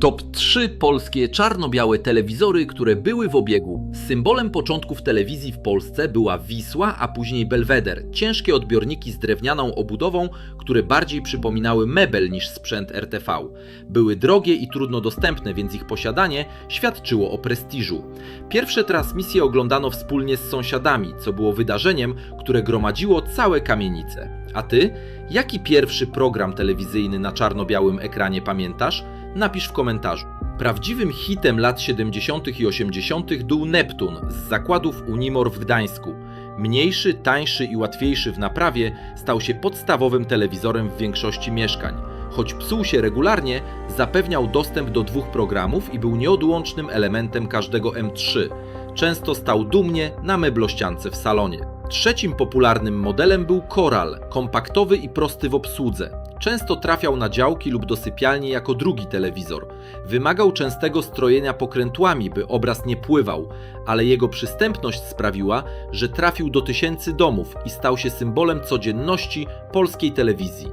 Top 3 polskie czarno-białe telewizory, które były w obiegu. Symbolem początków telewizji w Polsce była Wisła, a później Belweder. Ciężkie odbiorniki z drewnianą obudową, które bardziej przypominały mebel niż sprzęt RTV. Były drogie i trudno dostępne, więc ich posiadanie świadczyło o prestiżu. Pierwsze transmisje oglądano wspólnie z sąsiadami, co było wydarzeniem, które gromadziło całe kamienice. A ty? Jaki pierwszy program telewizyjny na czarno-białym ekranie pamiętasz? Napisz w komentarzu. Prawdziwym hitem lat 70. i 80. był Neptun z zakładów Unimor w Gdańsku. Mniejszy, tańszy i łatwiejszy w naprawie stał się podstawowym telewizorem w większości mieszkań. Choć psuł się regularnie, zapewniał dostęp do dwóch programów i był nieodłącznym elementem każdego M3. Często stał dumnie na meblościance w salonie. Trzecim popularnym modelem był Coral, kompaktowy i prosty w obsłudze. Często trafiał na działki lub do sypialni jako drugi telewizor. Wymagał częstego strojenia pokrętłami, by obraz nie pływał, ale jego przystępność sprawiła, że trafił do tysięcy domów i stał się symbolem codzienności polskiej telewizji.